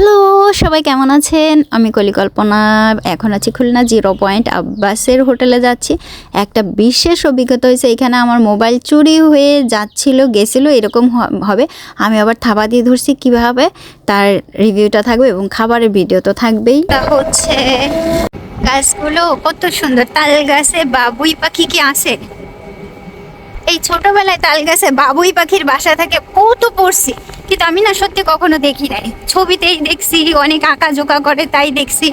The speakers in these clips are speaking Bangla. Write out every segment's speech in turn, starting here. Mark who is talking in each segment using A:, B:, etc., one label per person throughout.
A: হ্যালো সবাই কেমন আছেন? আমি কলিকল্পনা, এখন আছি খুলনা জিরো পয়েন্ট আব্বাসের হোটেলে যাচ্ছি। একটা বিশেষ অভিজ্ঞতা হয়েছে, এখানে আমার মোবাইল চুরি হয়ে যাচ্ছিল, গেছিল, এরকম হবে। আমি আবার থাবা দিয়ে ধরছি কীভাবে, তার রিভিউটা থাকবে এবং খাবারের ভিডিও তো থাকবেই। তা হচ্ছে, গাছগুলো কত সুন্দর, তাল গাছে বাবুই পাখি কি আছে? এই ছোটবেলায় তাল গাছে বাবুই পাখির বাসা থাকে কত পড়ছি। কিন্তু আমি না সত্যি কখনো দেখি নাই। ছবিতেই দেখছি, অনেক আঁকা জোকা করে তাই দেখছি।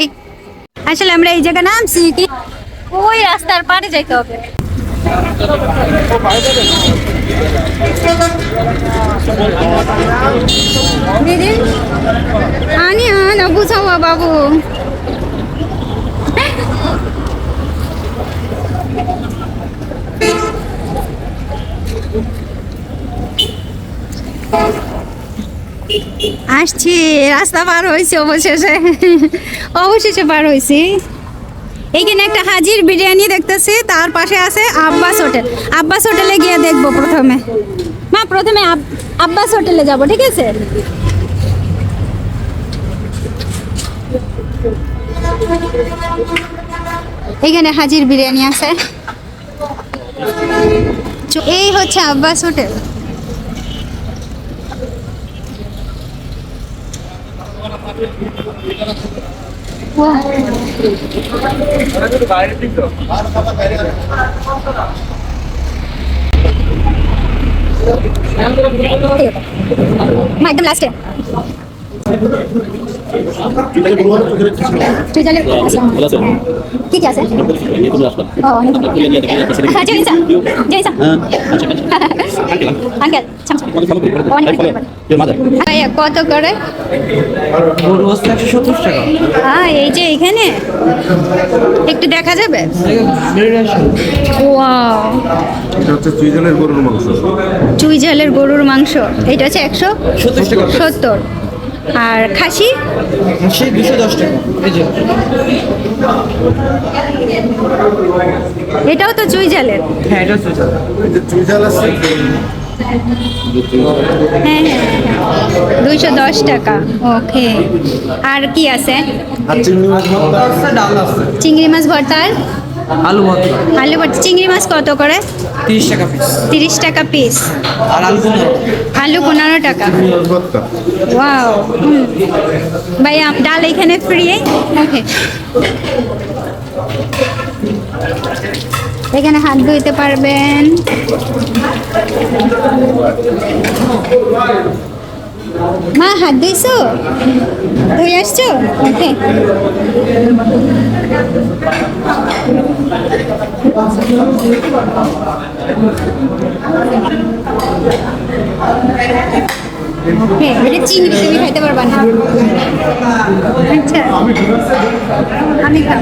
A: আসলে আমরা এই জায়গা নামছি কি? ওই রাস্তার পাড়ে যাইতে হবে। দিদি? আনি আনা বুঝাও বাবু। আসছি, রাস্তা পার হয়েছে অবশেষে। অবশেষে পার হয়েছি। এইখানে একটা হাজির বিরিয়ানি দেখতেছি, তার পাশে আছে আব্বাস হোটেল। আব্বাস হোটেলে গিয়ে দেখব প্রথমে। মা, প্রথমে আব্বাস হোটেলে যাব, ঠিক আছে? এইখানে হাজির বিরিয়ানি আছে। এই হচ্ছে আব্বাস হোটেল। মা একদম লাস্টে
B: ভালো আছো?
A: কত করে? হ্যাঁ এই যে এখানে? একটু দেখা যাবে?
C: বেরিয়েছে
A: ওয়াও।
D: এটা হচ্ছে সুইজারল্যান্ড গরুর মাংস।
A: চুই ঝালের গরুর মাংস। এটা হচ্ছে একশো
C: সত্তর।
A: আর খাসি?
C: সেই দুশো দশ টাকা
A: এটাও তো চুই ঝালের
C: হ্যাঁ এটা হচ্ছে ওইটা।
D: সুইজার আছে?
A: হ্যাঁ হ্যাঁ দুইশো দশ টাকা ওকে। আর কি আছে?
D: চিংড়ি মাছ ভর্তা?
A: চিংড়ি মাছ ভর্তা আর
C: আলু ভর্তা
A: আলু ভর্তা চিংড়ি মাছ কত করে?
C: তিরিশ টাকা পিস
A: তিরিশ টাকা পিস
C: আর আলু
A: আলু পনেরো টাকা। ওয়াও ভাই ডাল এখানে ফ্রি ওকে এখানে হাত ধুইতে পারবেন। মা, হাত ধুইছো? ধুই আসছো? ওকে হ্যাঁ এটা চিংড়ি তুমি খাইতে পারবা না। আচ্ছা। আমি খাব।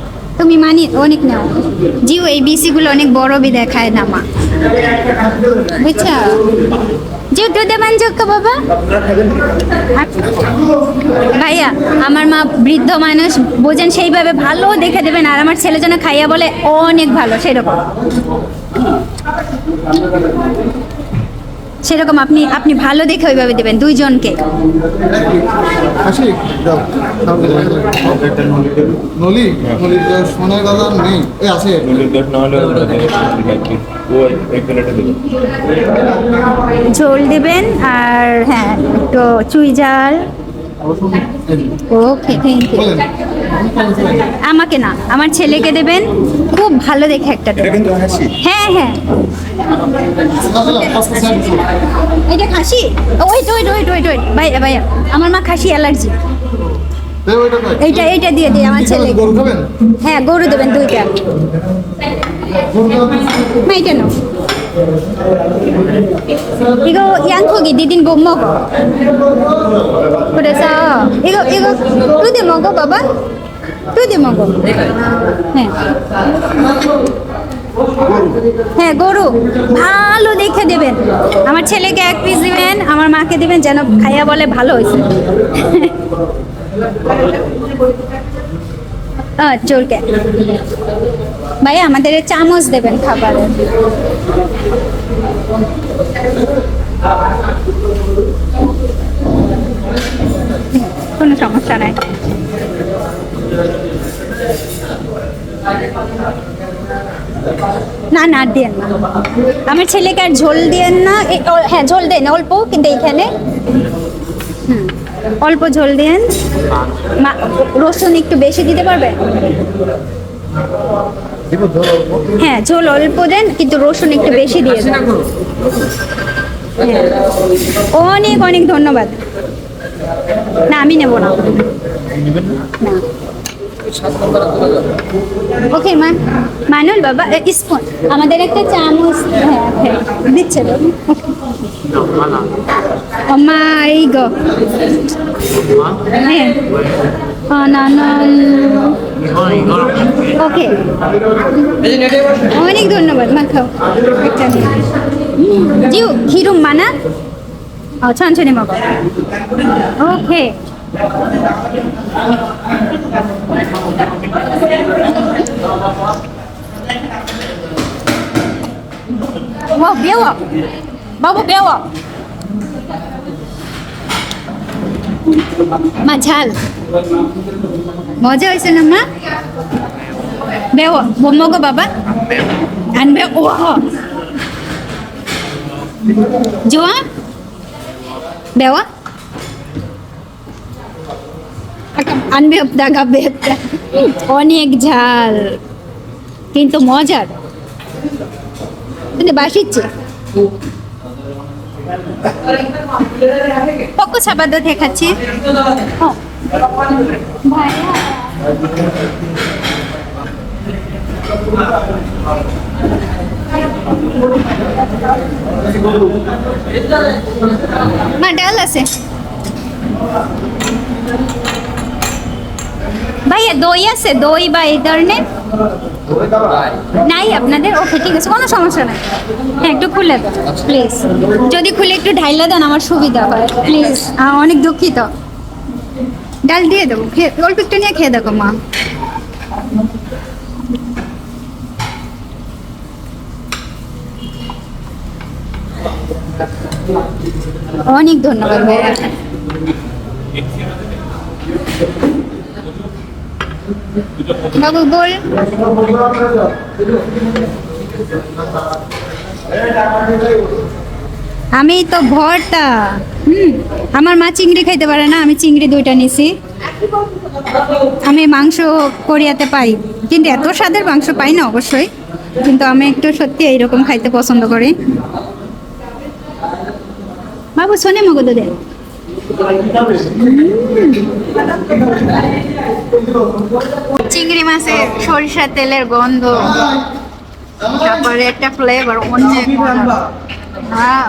A: তুমি মানি, অনেক নাও। জিও, এই বিসিগুলো অনেক বড় বি দেখায় না মা। বুঝছ? জিও, দুধ যোগ্য বাবা? ভাইয়া, আমার মা বৃদ্ধ মানুষ, বোঝেন সেইভাবে ভালো দেখে দেবেন, আর আমার ছেলে যেন খাইয়া বলে অনেক ভালো, সেরকম। সেরকম আপনি আপনি ভালো দেখে ওইভাবে দেবেন দুইজনকে। ঝোল দেবেন আর হ্যাঁ একটু চুই জাল ওকে থ্যাংক ইউ আমাকে না আমার ছেলেকে দেবেন খুব ভালো দেখে একটা হ্যাঁ হ্যাঁ। এটা খাসি? Wait wait wait wait wait ভাই ভাইয়া আমার মা খাসি অ্যালার্জি। এইটা এইটা দিয়ে দিই আমার ছেলে হ্যাঁ গরু দেবেন দুইটা।
D: গরু খাবেন?
A: মা এটা নো 이거 양고기 디딘 못 먹어. 그래서 이거 이거 뚜디 먹어 봐봐. 뚜디 먹어. 네. হ্যাঁ গরু ভালো দেখে দেবেন আমার ছেলেকে এক পিস দিবেন আমার মাকে দিবেন যেন খাইয়া বলে ভালো হয়েছে আহ, চলকে ভাই, আমাদের চামচ দেবেন খাবারের কোনো সমস্যা নাই। না না দিয়েন না। আমার ছেলেকে আর ঝোল দিয়েন না। হ্যাঁ ঝোল দেন, অল্প, কিন্তু এইখানে। অল্প ঝোল দেন। রসুন একটু বেশি দিতে পারবেন? হ্যাঁ ঝোল অল্প দেন, কিন্তু রসুন একটু বেশি দিয়ে দেন। হ্যাঁ। অনেক অনেক ধন্যবাদ। না, আমি নেব না। না। ওকে, মা মানুল বাবা স্পুন। আমাদের একটা চামচ হ্যাঁ হ্যাঁ দিচ্ছে তো মা এই গো হ্যাঁ। অনানন ওকে
E: এই যে নেটে বসে
A: অনেক ধন্যবাদ মা খাও একটা নিয়ে। জিউ হিরুম মানা 어, 천천히 먹어. 오케이. 와, 매워. 너무 매워. মা ঝাল। মজা হয়েছে না মা? বেও মগো বাবা? আনবে ও জোয়া? বেওয়া আনবে একটা অনেক ঝাল। কিন্তু মজার। কিন্তু বাসিচ্ছে। দেখাচ্ছি। ডাল আছে। ভাইয়া দই আছে দই বা এই ধরনের। নাই, আপনাদের? ওকে ঠিক আছে, কোনো সমস্যা নাই। হ্যাঁ একটু খুলে দেন প্লিজ যদি খুলে একটু ঢাইলে দেন, আমার সুবিধা হয় প্লিজ অনেক দুঃখিত। ডাল দিয়ে দেবো অল্প একটু নিয়ে খেয়ে দেখো, মা। অনেক ধন্যবাদ, ভাইয়া। বাবু আমি তো ভরটা হুম, আমার মা চিংড়ি খাইতে পারে না, আমি চিংড়ি দুইটা নিছি। আমি মাংস কোরিয়াতে পাই। কিন্তু এত স্বাদের মাংস পাই না অবশ্যই। কিন্তু আমি একটু সত্যি এইরকম খাইতে পছন্দ করি। বাবু, শোনে মগদ দে চিংড়ি মাছের সরিষার তেলের গন্ধ তারপরে একটা ফ্লেভার অনেক হ্যাঁ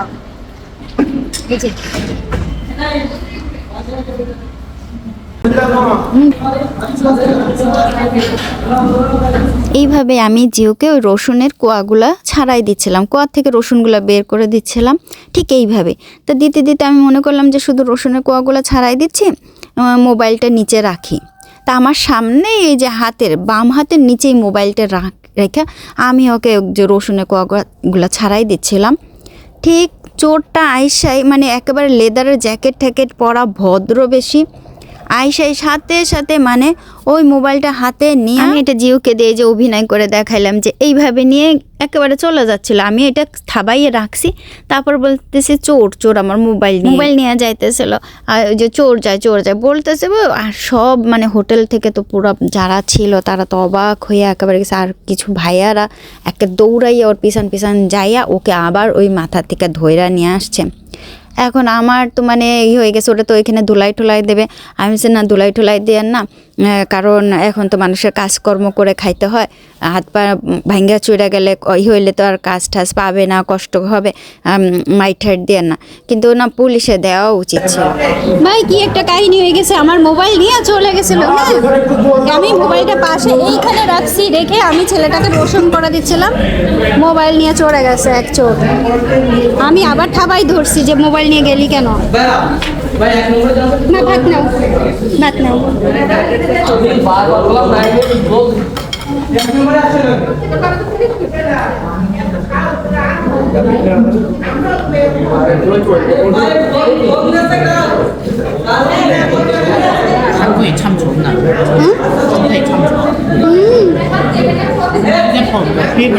A: এইভাবে আমি জিওকে ওই রসুনের কোয়াগুলা ছাড়াই দিচ্ছিলাম। কোয়ার থেকে রসুনগুলা বের করে দিচ্ছিলাম। ঠিক এইভাবে। তো দিতে দিতে আমি মনে করলাম যে শুধু রসুনের কোয়াগুলা ছাড়াই দিচ্ছি মোবাইলটা নিচে রাখি। তা আমার সামনে এই যে হাতের, বাম হাতের নিচেই মোবাইলটা রাখ রেখে আমি ওকে যে রসুনের কোয়াগুলা ছাড়াই দিচ্ছিলাম। ঠিক চোরটা আইসাই মানে একেবারে লেদারের জ্যাকেট ট্যাকেট পরা ভদ্র বেশি। আইসাই সাথে সাথে মানে ওই মোবাইলটা হাতে নিয়ে আমি এটা জিওকে দিয়ে যে অভিনয় করে দেখাইলাম যে এইভাবে নিয়ে একেবারে চলে যাচ্ছিল। আমি এটা থাবাইয়ে রাখছি তারপর বলতেছে চোর চোর আমার মোবাইল মোবাইল নিয়ে যাইতেছিল। আর ওই যে চোর যায় চোর যায়। বলতেছে "ও, আর সব মানে হোটেল থেকে তো পুরো যারা ছিল তারা তো অবাক হয়ে একেবারে গেছে। আর কিছু ভাইয়ারা একে দৌড়াইয়া ওর পিছন পিছন যাইয়া ওকে আবার ওই মাথা থেকে ধইরা নিয়ে আসছে। এখন আমার তো মানে ই হয়ে গেছে, ওটা তো ওইখানে ধুলাই টুলাই দেবে। আমি সে না, ধুলাই টুলাই দেন না।
F: কারণ এখন তো মানুষের কাজকর্ম করে খাইতে হয়। হাত পা ভাঙ্গা চুরা গেলে ই হইলে তো আর কাজ টাজ পাবে না, কষ্ট হবে মাইট ঠাইট দিয়ে না। কিন্তু না, পুলিশে দেওয়া উচিত ছিল।
A: ভাই, কি একটা কাহিনী হয়ে গেছে? আমার মোবাইল নিয়ে চলে গেছিল আমি মোবাইলটা পাশে এইখানে রাখছি রেখে আমি ছেলেটাকে রোশন করে দিচ্ছিলাম। মোবাইল নিয়ে চলে গেছে এক চোর আমি আবার ঠাবাই ধরছি যে মোবাইল নিয়ে গেলি কেন? না ভাত নাও ভাত নাও
G: 한국이 참 좋나? 응? 한국이 참 좋아. 음. 휴대폰, 뭐,
A: 뭐, 비밀.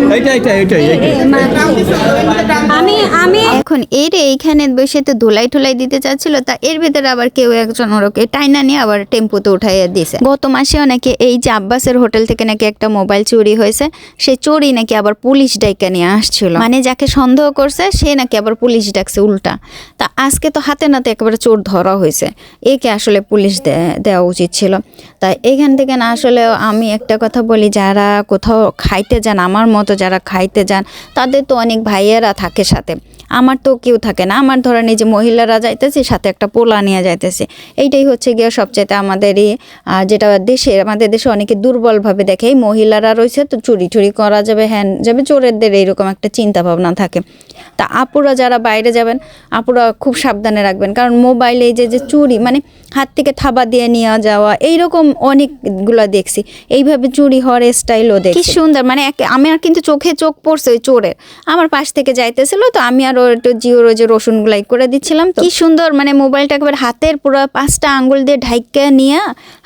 C: এইটা এইটা এইটাই
A: আমি আমি
F: এখন এর এইখানে বসে তো ধুলাই ঠুলাই দিতে চাচ্ছিল তা এর ভিতরে আবার কেউ একজন ওরকে টাইনা নিয়ে আবার টেম্পুতে উঠাইয়া দিছে। গত মাসেও নাকি এই যে আব্বাসের হোটেল থেকে নাকি একটা মোবাইল চুরি হয়েছে সেই চোরই নাকি আবার পুলিশ ডাইকা নিয়ে আসছিল। মানে যাকে সন্দেহ করছে সে নাকি আবার পুলিশ ডাকছে উল্টা। তা আজকে তো হাতে নাতে একেবারে চোর ধরা হয়েছে। একে আসলে পুলিশ দে- দেওয়া উচিত ছিল। তাই এখান থেকে না আসলে আমি একটা কথা বলি যারা কোথাও খাইতে যান আমার মতো যারা খাইতে যান তাদের তো অনেক ভাইয়েরা থাকে সাথে। আমার তো কেউ থাকে না। আমার ধরেন এই যে মহিলারা যাইতেছে সাথে একটা পোলা নিয়ে যাইতেছে। এইটাই হচ্ছে গিয়ে সবচাইতে আমাদেরই যেটা দেশে আমাদের দেশে অনেকে দুর্বলভাবে দেখে। এই মহিলারা রয়েছে তো চুরি চুরি করা যাবে হ্যান যাবে চোরেদের এইরকম একটা চিন্তা ভাবনা থাকে। তা আপুরা যারা বাইরে যাবেন আপুরা খুব সাবধানে রাখবেন। কারণ মোবাইলে এই যে যে চুরি মানে হাত থেকে থাবা দিয়ে নিয়ে যাওয়া এইরকম অনেকগুলো দেখছি। এইভাবে চুরি হওয়ার স্টাইলও দেখি কি সুন্দর মানে এক- আমার কিন্তু চোখে চোখ পড়ছে ওই চোরের। আমার পাশ থেকে যাইতেছিল তো আমি আরও একটু জিও রোজে রসুন রসুনগুলাই করে দিচ্ছিলাম কি সুন্দর মানে মোবাইলটা একবার হাতের পুরো পাঁচটা আঙ্গুল দিয়ে ঢাইকা নিয়ে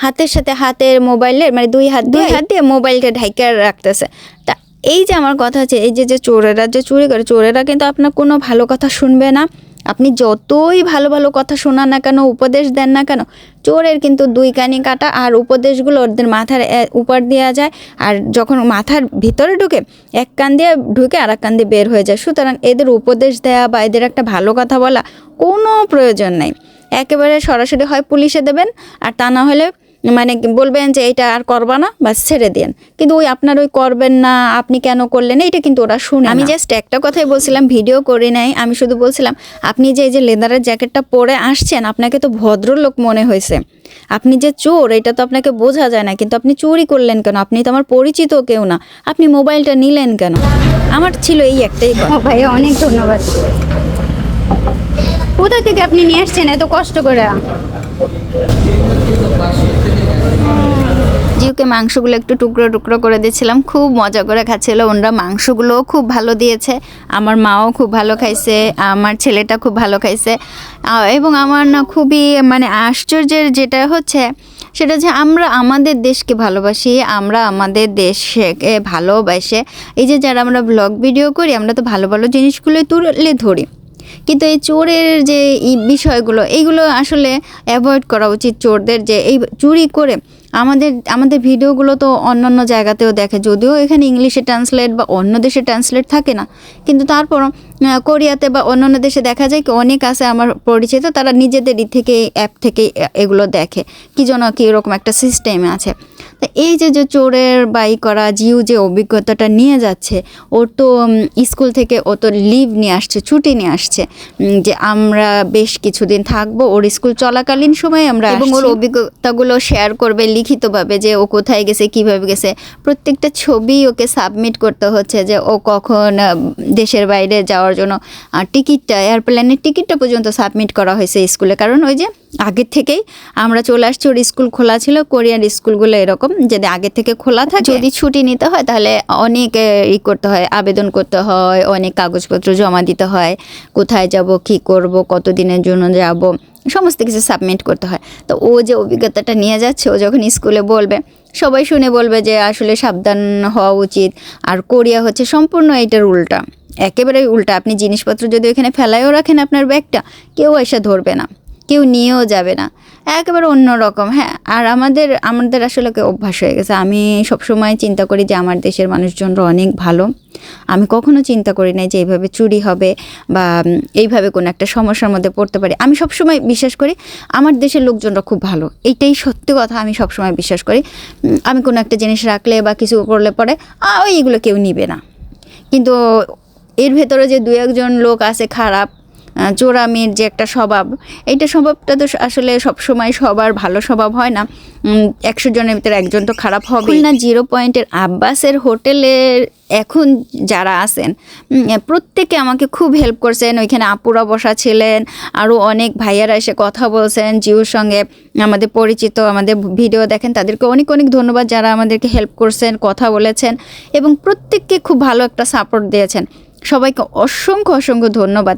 F: হাতের সাথে হাতের মোবাইলের মানে দুই হাত দুই হাত দিয়ে মোবাইলটা ঢাইকা রাখতেছে। তা এই যে আমার কথা আছে এই যে যে চোরেরা যে চুরি করে চোরেরা কিন্তু আপনার কোনো ভালো কথা শুনবে না। আপনি যতই ভালো ভালো কথা শোনান না কেন, উপদেশ দেন না কেন, চোরের কিন্তু দুই কানি কাটা আর উপদেশগুলো ওদের মাথার উপর দেওয়া যায়। আর যখন মাথার ভিতরে ঢুকে, এক কান দিয়ে ঢুকে আর এক কান দিয়ে বের হয়ে যায়। সুতরাং এদের উপদেশ দেওয়া বা এদের একটা ভালো কথা বলা কোনো প্রয়োজন নাই। একেবারে সরাসরি হয় পুলিশে দেবেন, আর তা না হলে মানে বলবেন যে এটা আর করবা না বাস ছেড়ে দেন। কিন্তু ওই আপনার ওই করবেন না আপনি কেন করলেন এটা কিন্তু ওরা শুনে আমি জাস্ট একটা কথাই বলছিলাম ভিডিও করে নাই আমি শুধু বলছিলাম আপনি যে এই যে লেদারের জ্যাকেটটা পরে আসছেন আপনাকে তো ভদ্রলোক মনে হয়েছে। আপনি যে চোর এটা তো আপনাকে বোঝা যায় না কিন্তু আপনি চুরি করলেন কেন? আপনি তো আমার পরিচিত কেউ না আপনি মোবাইলটা নিলেন কেন? আমার ছিল এই একটাই কথা।
A: ভাই অনেক ধন্যবাদ। কোথা থেকে আপনি নিয়ে আসছেন এত কষ্ট করে?
F: জিউকে মাংসগুলো একটু টুকরো টুকরো করে দিয়েছিলাম। খুব মজা করে খাচ্ছিল। ওনরা মাংসগুলোও খুব ভালো দিয়েছে। আমার মাও খুব ভালো খাইছে। আমার ছেলেটা খুব ভালো খাইছে। এবং আমার না খুবই মানে আশ্চর্যের যেটা হচ্ছে, সেটা হচ্ছে আমরা আমাদের দেশকে ভালোবাসি, আমরা আমাদের দেশকে ভালোবাসে। এই যে যারা আমরা ব্লগ ভিডিও করি, আমরা তো ভালো ভালো জিনিসগুলো তুলে ধরি। কিন্তু এই চোরের যে বিষয়গুলো, এইগুলো আসলে অ্যাভয়েড করা উচিত চোরদের যে এই চুরি করে আমাদের আমাদের ভিডিওগুলো তো অন্য অন্য জায়গাতেও দেখে, যদিও এখানে ইংলিশে ট্রান্সলেট বা অন্য দেশে ট্রান্সলেট থাকে না। কিন্তু তারপরও কোরিয়াতে বা অন্য অন্য দেশে দেখা যায় কি অনেক আছে আমার পরিচিত, তারা নিজেদেরই থেকে অ্যাপ থেকে এগুলো দেখে। কি যেন কি এরকম একটা সিস্টেম আছে। তা এই যে যে চোরের বাই করা জিউ যে অভিজ্ঞতাটা নিয়ে যাচ্ছে ওর তো স্কুল থেকে ও তো লিভ নিয়ে আসছে ছুটি নিয়ে আসছে যে আমরা বেশ কিছুদিন থাকব ওর স্কুল চলাকালীন সময় আমরা এবং ওর অভিজ্ঞতাগুলো শেয়ার করবে লিখিতভাবে যে ও কোথায় গেছে কীভাবে গেছে। প্রত্যেকটা ছবি ওকে সাবমিট করতে হচ্ছে যে ও কখন দেশের বাইরে যাওয়ার জন্য টিকিটটা এয়ারপ্লেনের টিকিটটা পর্যন্ত সাবমিট করা হয়েছে স্কুলে। কারণ ওই যে আগের থেকেই আমরা চলে আসছি ওর স্কুল খোলা ছিল কোরিয়ার স্কুলগুলো এরকম। যদি আগে থেকে খোলা থাকে। যদি ছুটি নিতে হয় তাহলে অনেক ই করতে হয়, আবেদন করতে হয়, অনেক কাগজপত্র জমা দিতে হয়, কোথায় যাব, কি করব কত দিনের জন্য যাব, সমস্ত কিছু সাবমিট করতে হয়। তো ও যে অভিজ্ঞতাটা নিয়ে যাচ্ছে, ও যখন স্কুলে বলবে, সবাই শুনে বলবে যে আসলে সাবধান হওয়া উচিত। আর কোরিয়া হচ্ছে সম্পূর্ণ এইটার উল্টা। একেবারে উল্টা। আপনি জিনিসপত্র যদি ওখানে ফেলাইও রাখেন আপনার ব্যাগটা, কেউ এসে ধরবে না। কেউ নিয়েও যাবে না। একেবারে অন্যরকম হ্যাঁ। আর আমাদের আমাদের আসলে অভ্যাস হয়ে গেছে। আমি সবসময় চিন্তা করি যে আমার দেশের মানুষজনরা অনেক ভালো। আমি কখনো চিন্তা করি না যে এইভাবে চুরি হবে বা এইভাবে কোনো একটা সমস্যার মধ্যে পড়তে পারি। আমি সবসময় বিশ্বাস করি আমার দেশের লোকজনরা খুব ভালো। এইটাই সত্যি কথা, আমি সবসময় বিশ্বাস করি। আমি কোনো একটা জিনিস রাখলে বা কিছু করলে পরে এগুলো কেউ নিবে না। কিন্তু এর ভেতরে যে দু একজন লোক আছে খারাপ চোরামির যে একটা স্বভাব এইটা স্বভাবটা তো আসলে সবসময় সবার ভালো স্বভাব হয় না। একশো জনের ভিতরে একজন তো খারাপ হবে। না জিরো পয়েন্টের আব্বাসের হোটেলের এখন যারা উম, প্রত্যেকে আমাকে খুব হেল্প করছেন। ওইখানে আপুরা বসা ছিলেন আরও অনেক ভাইয়ারা এসে কথা বলছেন। জিওর সঙ্গে আমাদের পরিচিত আমাদের ভিডিও দেখেন তাদেরকে অনেক অনেক ধন্যবাদ যারা আমাদেরকে হেল্প করছেন কথা বলেছেন এবং প্রত্যেককে খুব ভালো একটা সাপোর্ট দিয়েছেন। সবাইকে অসংখ্য অসংখ্য ধন্যবাদ।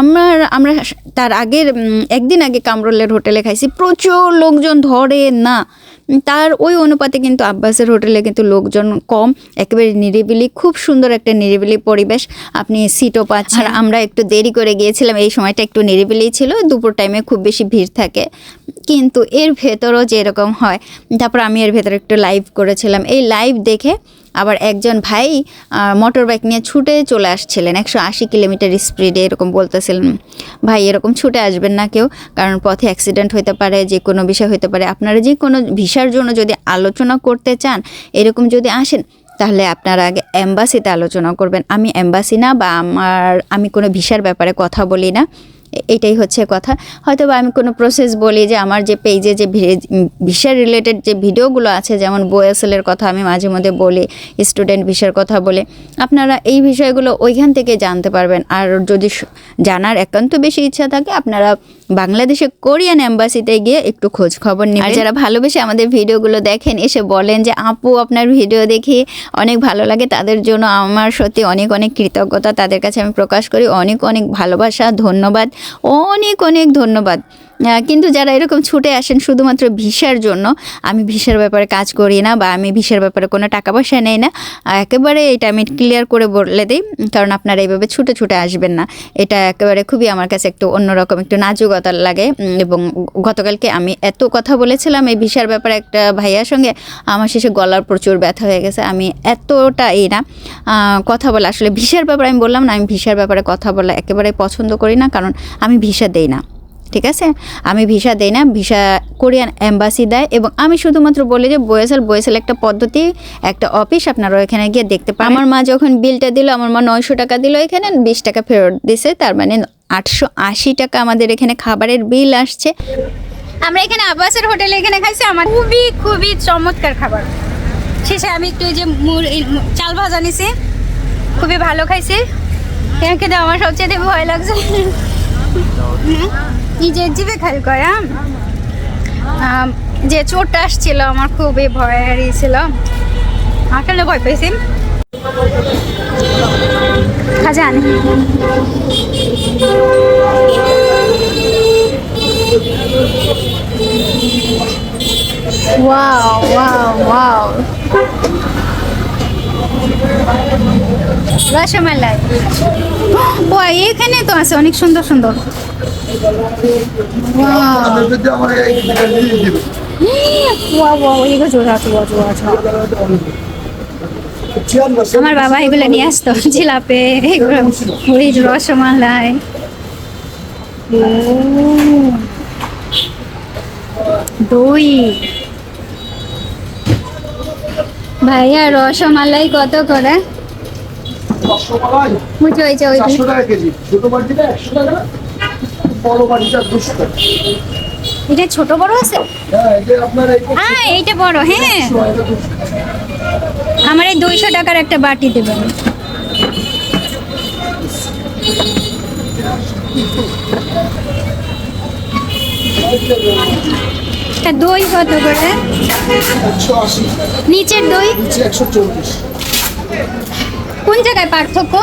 F: আমার আমরা তার আগের একদিন আগে কামরুলের হোটেলে খাইছি। প্রচুর লোকজন ধরে না। তার ওই অনুপাতে কিন্তু আব্বাসের হোটেলে কিন্তু লোকজন কম। একেবারে নিরিবিলি খুব সুন্দর একটা নিরিবিলি পরিবেশ। আপনি সিটও পাচ্ছেন। আর আমরা একটু দেরি করে গিয়েছিলাম। এই সময়টা একটু নিরিবিলি ছিল। দুপুর টাইমে খুব বেশি ভিড় থাকে। কিন্তু এর ভেতরও যেরকম হয় তারপর আমি এর ভেতরে একটু লাইভ করেছিলাম। এই লাইভ দেখে আবার একজন ভাই মোটর বাইক নিয়ে ছুটে চলে আসছিলেন, একশো আশি কিলোমিটার স্পিডে এরকম বলতেছিলেন, ভাই, এরকম ছুটে আসবেন না কেউ, কারণ পথে অ্যাক্সিডেন্ট হতে পারে, যে কোনো বিষয় হতে পারে। আপনারা যে কোনো ভিসার জন্য যদি আলোচনা করতে চান, এরকম যদি আসেন, তাহলে আপনারা আগে অ্যাম্বাসিতে আলোচনা করবেন। আমি অ্যাম্বাসি না বা আমার, আমি কোনো ভিসার ব্যাপারে কথা বলি না। এটাই হচ্ছে কথা। হয়তো বা আমি কোনো প্রসেস বলি যে আমার যে পেজে যে ভিসা রিলেটেড যে ভিডিওগুলো আছে, যেমন বোয়েসেলের কথা আমি মাঝে মধ্যে বলি স্টুডেন্ট ভিসার কথা বলে, আপনারা এই বিষয়গুলো ওইখান থেকে জানতে পারবেন। আর যদি জানার একান্ত বেশি ইচ্ছা থাকে, আপনারা বাংলাদেশে কোরিয়ান অ্যাম্বাসিতে গিয়ে একটু খোঁজ খবর নিয়ে আর যারা ভালোবেসে আমাদের ভিডিওগুলো দেখেন, এসে বলেন যে, আপু, আপনার ভিডিও দেখি অনেক ভালো লাগে। তাদের জন্য আমার সত্যি অনেক অনেক কৃতজ্ঞতা। তাদের কাছে আমি প্রকাশ করি। অনেক অনেক ভালোবাসা, ধন্যবাদ। অনেক অনেক ধন্যবাদ। কিন্তু যারা এরকম ছুটে আসেন শুধুমাত্র ভিসার জন্য, আমি ভিসার ব্যাপারে কাজ করি না বা আমি ভিসার ব্যাপারে কোনো টাকা পয়সা নেই না একেবারে এটা আমি ক্লিয়ার করে বলে দিই, কারণ আপনারা এইভাবে ছুটে ছুটে আসবেন না। এটা একেবারে খুবই আমার কাছে একটু অন্যরকম, একটু নাজুকতার লাগে এবং গতকালকে আমি এত কথা বলেছিলাম এই ভিসার ব্যাপারে একটা ভাইয়ার সঙ্গে, আমার শেষে গলার প্রচুর ব্যথা হয়ে গেছে, আমি এতটা এই না কথা বলা, আসলে ভিসার ব্যাপারে আমি বললাম না, আমি ভিসার ব্যাপারে কথা বলা একেবারে পছন্দ করি না, কারণ আমি ভিসা দেই না। ঠিক আছে? আমি ভিসা দেই না ভিসা কোরিয়ান অ্যাম্বাসি দেয় এবং আমি শুধুমাত্র বলি যে বয়েসেল বয়েসেল একটা পদ্ধতি একটা অফিস আপনারা ওখানে গিয়ে দেখতে পারেন। আমার মা যখন বিলটা দিল আমার মা নয়শো টাকা দিল এখানে বিশ টাকা ফেরত দিছে তার মানে আটশো আশি টাকা আমাদের এখানে খাবারের বিল আসছে।
A: আমরা এখানে আব্বাসের হোটেলে এখানে খাইছি আমার খুবই খুবই চমৎকার খাবার। শেষে আমি একটু যে চাল ভাজা নিছি খুবই ভালো খাইছি। খেতে আমার সবচেয়ে ভয় লাগছে। যে জিভে খাল করে যে চোটটা আসছিল, আমার খুবই ভয় হারিয়েছিল। আসলে ভয় পেয়েছি। খাজান ওয়াও ওয়াও ওয়াও। রসমালাই। ও, এখানে তো আছে, অনেক সুন্দর সুন্দর।
B: আমার
A: বাবা এগুলো নিয়ে আসতো জিলাপে এগুলো রসমালাই। দই। ভাইয়া রসমালাই কত করে?
B: রসমালাই?
A: ওই
B: টাকা কেজি। ছোট বাটিটা একশো টাকা? বড় বাটিটা দুশো টাকা
A: এটা ছোট বড় আছে?
B: হ্যাঁ
A: এইটা বড় হ্যাঁ। আমার এই দুইশো টাকার একটা বাটি দেবেন। দই কত করে? নিচের দই?
B: একশো চল্লিশ।
A: কোন জায়গায় পার্থক্য?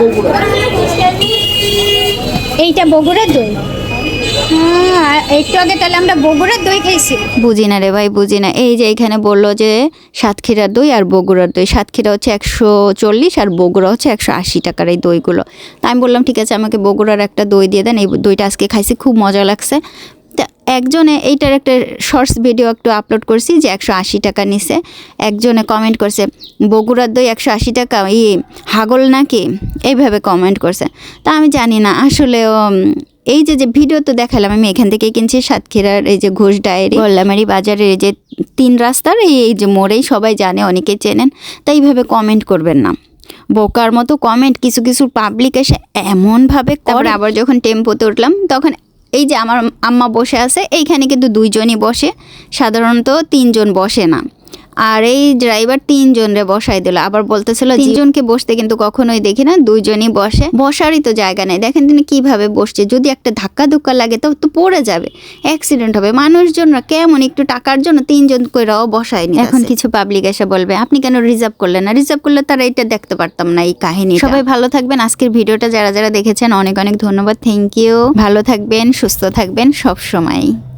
B: বগুড়া।
A: এইটা বগুড়ার দই? হ্যাঁ একটু আগে তাহলে আমরা বগুড়ার দই খাইছি
F: বুঝি না রে ভাই বুঝি না। এই যে এখানে বলল যে সাতক্ষীরার দই আর বগুড়ার দই। সাতক্ষীরা হচ্ছে একশো চল্লিশ আর বগুড়া হচ্ছে একশো আশি টাকার এই দইগুলো। তা আমি বললাম ঠিক আছে আমাকে বগুড়ার একটা দই দিয়ে দেন। এই দইটা আজকে খাইছি খুব মজা লাগছে। একজনে এইটার একটা শর্টস ভিডিও একটু আপলোড করছি যে একশো আশি টাকা নিছে। একজনে কমেন্ট করছে বগুড়ার দই একশো আশি টাকা ই হাগল নাকি? এইভাবে কমেন্ট করছে। তা আমি জানি না আসলে এই যে যে ভিডিও তো দেখালাম আমি এখান থেকে কিনছি সাতক্ষীরার এই যে ঘোষ ডায়েরি গোল্লামারি বাজারের এই যে তিন রাস্তার এই এই যে মোড়েই সবাই জানে অনেকে চেনেন তাই এইভাবে কমেন্ট করবেন না। বোকার মতো কমেন্ট কিছু কিছু পাবলিক এসে এমনভাবে তারপরে আবার যখন টেম্পোতে উঠলাম তখন এই যে আমার আম্মা বসে আছে এইখানে কিন্তু দুইজনই বসে। সাধারণত তিনজন বসে না। আর এই ড্রাইভার তিনজন রে বসাই দিল। আবার বলতেছিল তিনজনকে বসতে কিন্তু কখনোই দেখি না দুইজনই বসে। বসারই তো জায়গা নেই। দেখেন তিনি কীভাবে বসছে। যদি একটা ধাক্কা ধুক্কা লাগে তো তো পড়ে যাবে। অ্যাক্সিডেন্ট হবে। মানুষজনরা কেমন একটু টাকার জন্য তিনজন কইরাও বসায়নি এখন কিছু পাবলিক এসে বলবে আপনি কেন রিজার্ভ করলেন না? রিজার্ভ করলে তারা এটা দেখতে পারতাম না এই কাহিনী সবাই ভালো থাকবেন। আজকের ভিডিওটা যারা যারা দেখেছেন অনেক অনেক ধন্যবাদ। থ্যাংক ইউ ভালো থাকবেন সুস্থ থাকবেন সব সময়